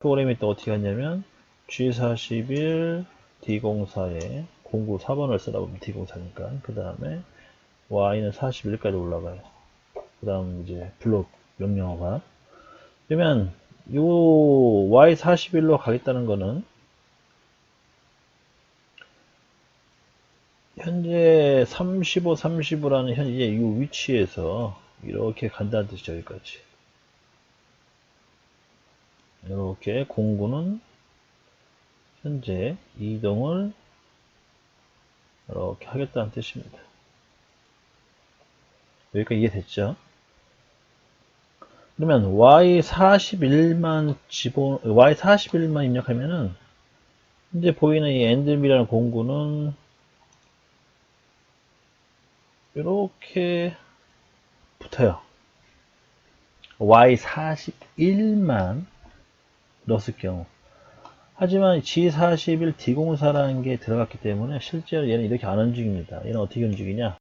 프로그램이 또 어떻게 하냐면 G41 D04에 09 4번을 쓰다 보면 D04니까 그 다음에 Y는 41까지 올라가요. 그 다음 이제 블록 명령어가 그러면 요 Y41로 가겠다는 거는 현재 35, 35라는 현재 이 위치에서 이렇게 간다는 뜻이죠, 여기까지. 이렇게 공구는 현재 이동을 이렇게 하겠다는 뜻입니다. 여기까지 이해됐죠? 그러면 Y41만 집어, Y41만 입력하면은 현재 보이는 이 엔드미라는 공구는 이렇게 붙어요. Y41만 넣었을 경우. 하지만 G41 D04라는 게 들어갔기 때문에 실제로 얘는 이렇게 안 움직입니다. 얘는 어떻게 움직이냐?